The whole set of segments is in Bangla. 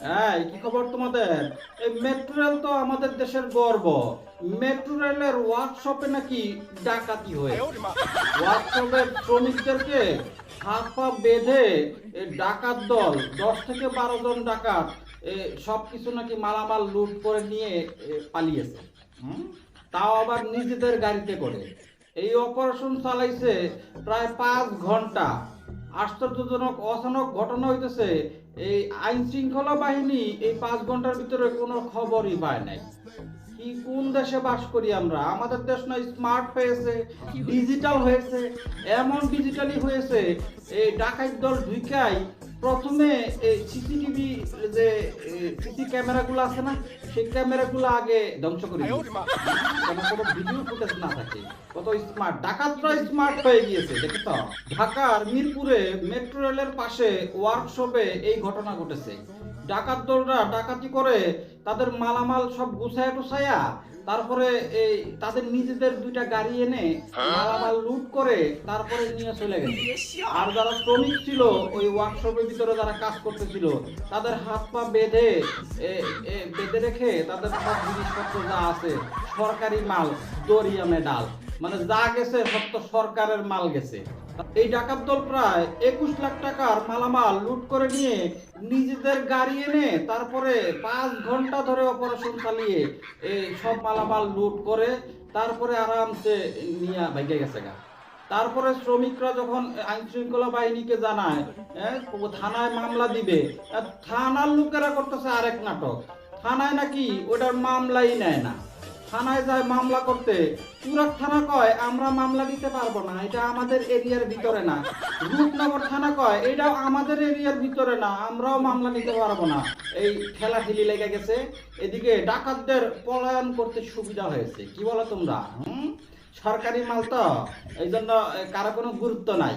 এই, কি খবর তোমাদের? এই মেট্রো রেল তো আমাদের দেশের গর্ব। মেট্রো রেলের ওয়ার্কশপে নাকি ডাকাতি হয়ে ওয়ার্কশপের শ্রমিকদেরকে হাত পা বেঁধে ডাকাত দল, দশ থেকে বারো জন ডাকাত সব কিছু নাকি মালামাল লুট করে নিয়ে পালিয়েছে? তাও আবার নিজেদের গাড়িতে করে। এই অপারেশন চালাইছে প্রায় পাঁচ ঘণ্টা। আশ্চর্যজনক, অচানক ঘটনা হইতেছে এই আইন শৃঙ্খলা বাহিনী এই পাঁচ ঘণ্টার ভিতরে কোনো খবরই পায় নাই। কি কোন দেশে বাস করি আমরা? আমাদের দেশ স্মার্ট হয়েছে ডিজিটাল হয়েছে, এমন ডিজিটালি হয়েছে, এই ডাকাত দল ঢুকাই প্রথমে এই সিসিটিভি যে সিসি ক্যামেরাগুলো আছে না, সেই ক্যামেরাগুলো আগে ধ্বংস করে। কোনো ভিডিও ফুটেজ না থাকে। কত স্মার্ট ডাকাতরা স্মার্ট হয়ে গিয়েছে দেখে তো ঢাকার মিরপুরে মেট্রো রেলের পাশে ওয়ার্কশপে এই ঘটনা ঘটেছে। ডাকাত দলরা ডাকাতি করে, তাদের মালামাল সব গুছায় টুছায়া, তারপরে এই তাদের নিজেদের দুইটা গাড়ি এনে মালামাল লুট করে তারপরে নিয়ে চলে গেছে। আর যারা শ্রমিক ছিল, ওই ওয়ার্কশপের ভিতরে যারা কাজ করতেছিল, তাদের হাত পা বেঁধে বেঁধে রেখে তাদের সব জিনিসপত্র যা আছে, সরকারি মাল দরিয়া মেডাল মানে যা গেছে সব তো সরকারের মাল গেছে। এই ডাকাত দল প্রায় একুশ লাখ টাকার মালামাল লুট করে নিয়ে নিজেদের গাড়ি এনে তারপরে পাঁচ ঘণ্টা ধরে অপারেশন চালিয়ে এই সব মালামাল লুট করে তারপরে আরামসে নিয়ে ভাইগে গেছে গা। তারপরে শ্রমিকরা যখন আইন শৃঙ্খলা বাহিনীকে জানায় থানায় মামলা দিবে থানার লোকেরা করতেছে আরেক নাটক। থানায় নাকি ওটার মামলাই নেয় না। থানায় যায় মামলা করতে। চুরাক থানা কয়, আমরা মামলা দিতে পারব না, এটা আমাদের এরিয়ার ভিতরে না। রূপনগর থানা কয়, এটাও আমাদের এরিয়ার ভিতরে না, আমরাও মামলা নিতে পারব না। এই ঠেলাঠেলি লেগে গেছে। এদিকে ডাকাতদের পলায়ন করতে সুবিধা হয়েছে। কি বলো তোমরা? হুম? সরকারি মাল তো এই জন্য কারও কোনো গুরুত্ব নাই।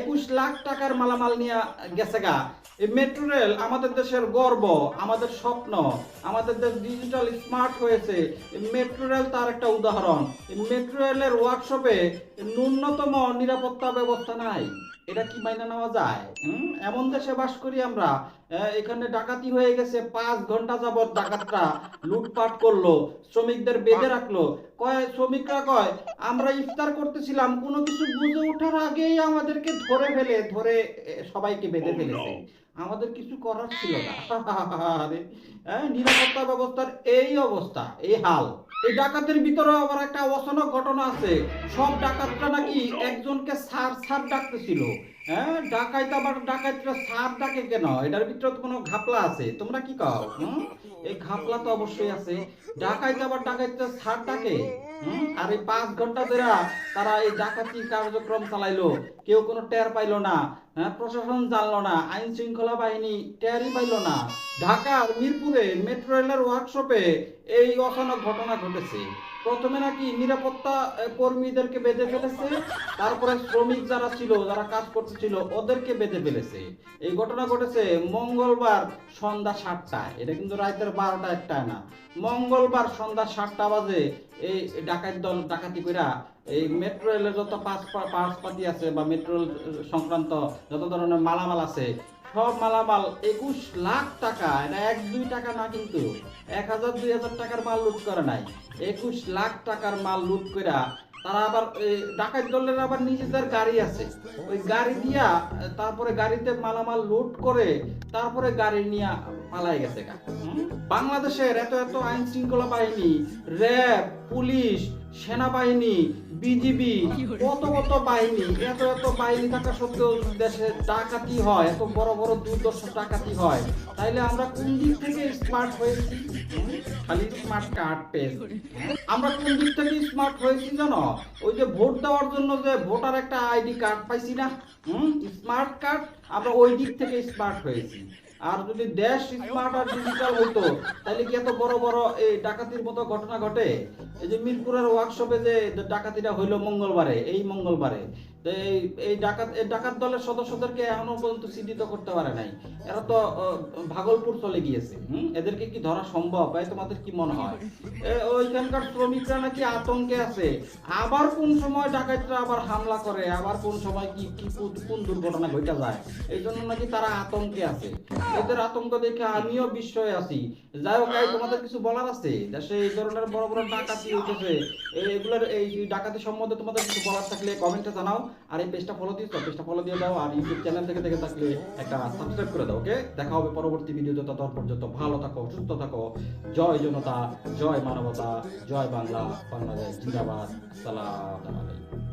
একুশ লাখ টাকার মালামাল নিয়ে গেছে গা। এই মেট্রো রেল আমাদের দেশের গর্ব আমাদের স্বপ্ন আমাদের দেশ ডিজিটাল স্মার্ট হয়েছে। এই মেট্রো রেল তার একটা উদাহরণ। এই মেট্রো রেলের ওয়ার্কশপে ন্যূনতম নিরাপত্তা ব্যবস্থা নাই। এটা কি মাইনে নেওয়া যায়? এমন দেশে বাস করি আমরা এখানে ডাকাতি হয়ে গেছে পাঁচ ঘণ্টা যাবত ডাকাতরা লুটপাট করল শ্রমিকদের বেঁধে রাখল। কয় শ্রমিকরা কয় আমরা ইফতার করতেছিলাম কোনো কিছু বুঝে ওঠার আগেই আমাদেরকে ধরে ফেলে ধরে সবাইকে বেঁধে ফেলেছে। আমাদের কিছু করার ছিল না। নিরাপত্তা ব্যবস্থার এই অবস্থা, এই হাল। এই ডাকাতের ভিতরে আবার একটা অচানক ঘটনা আছে। সব ডাকাতরা নাকি একজনকে সার সার ডাকতেছিল। হ্যাঁ আবার সার ডাকে কেন? এটার ভিতরে তো কোনো ঘাপলা আছে। তোমরা কি কও? এই ঘাপলা তো অবশ্যই আছে। ডাকাইত আবার ডাকাইতরা সার ডাকে। আর এই পাঁচ ঘণ্টা ধরে তারা এই ডাকাতি কার্যক্রম চালাইলো। কেউ কোনো টের পাইলো না। হ্যাঁ প্রশাসন জানলো না, আইন শৃঙ্খলা বাহিনী ট্যারি পাইল না। ঢাকার মিরপুরে মেট্রো রেলের ওয়ার্কশপে এই অচানক ঘটনা ঘটেছে। প্রথমে নাকি নিরাপত্তা কর্মীদেরকে বেঁধে ফেলেছে। তারপরে শ্রমিক যারা ছিল, যারা কাজ করতেছিল, ওদেরকে বেঁধে ফেলেছে। এই ঘটনা ঘটেছে মঙ্গলবার সন্ধ্যা সাতটায়। এটা কিন্তু রাতের বারোটা একটায় না। মঙ্গলবার সন্ধ্যা সাতটা বাজে এই ডাকাত দল, ডাকাতি কইরা এই মেট্রো রেলের যত পাঁচ পাঁচ পাতি আছে বা মেট্রো সংক্রান্ত যত ধরনের মালামাল আছে সব মালামাল একুশ লাখ টাকা, এটা এক, দুই টাকা না কিন্তু, এক হাজার, দুই হাজার টাকার মাল লুট করে নাই। একুশ লাখ টাকার মাল লুট কইরা তারা আবার ডাকাত দলের আবার নিজেদের গাড়ি আছে। ওই গাড়ি দিয়া, তারপরে গাড়িতে মালামাল লুট করে, তারপরে গাড়ি নিয়ে পালাই গেছে বাংলাদেশের এত এত আইন শৃঙ্খলা বাহিনী, র্যাব, পুলিশ সেনাবাহিনী, বিজিবি, কত কত বাহিনী, এত এত বাহিনী থাকা সত্ত্বেও দেশে ডাকাতি হয়, এত বড় বড় দুর্দর্শ ডাকাতি হয়। তাইলে আমরা কোন দিক থেকে স্মার্ট হয়েছি? খালি স্মার্ট কার্ড পেয়েছি আমরা কোন দিক থেকে স্মার্ট হয়েছি জানো? ওই যে ভোট দেওয়ার জন্য যে ভোটার একটা আইডি কার্ড পাইছি না? হুম? স্মার্ট কার্ড আমরা ওই দিক থেকে স্মার্ট হয়েছি। আর যদি দেশ স্মার্ট আর ডিজিটাল হতো তাহলে কি এত বড় বড় এই ডাকাতির মতো ঘটনা ঘটে? এই যে মিরপুরের ওয়ার্কশপে যে ডাকাতিটা হইল মঙ্গলবারে, এই মঙ্গলবারে। এই এই ডাকাত ডাকাত দলের সদস্যদেরকে এখনও পর্যন্ত চিহ্নিত করতে পারে নাই। এরা তো ভাগলপুর চলে গিয়েছে? এদেরকে কি ধরা সম্ভব? ভাই তোমাদের কি মনে হয়? ওইখানকার শ্রমিকরা নাকি আতঙ্কে আছে। আবার কোন সময় ডাকাতরা আবার হামলা করে? আবার কোন সময় কি কি, কোন- দুর্ঘটনা ঘটে যায়? এই জন্য নাকি তারা আতঙ্কে আছে। এদের আতঙ্ক দেখে আমিও বিস্ময়ে আছি। যাই হোক তোমাদের কিছু বলার আছে? দেশে এই ধরনের বড় বড় ডাকাতি এই- এগুলোর এই ডাকাতি সম্বন্ধে তোমাদের কিছু বলার থাকলে কমেন্টে জানাও। আর এই পেজটা ফলো দিয়েছ পেজটা ফলো দিয়ে দাও আর ইউটিউব চ্যানেল থেকে দেখে থাকলে একটা সাবস্ক্রাইব করে দাও ওকে দেখা হবে পরবর্তী ভিডিওতে ততক্ষণ পর্যন্ত ভালো থাকো, সুস্থ থাকো। জয় জনতা, জয় মানবতা, জয় বাংলা, বাংলাদেশ, জিন্দাবাদ, সালাম আলাইকুম।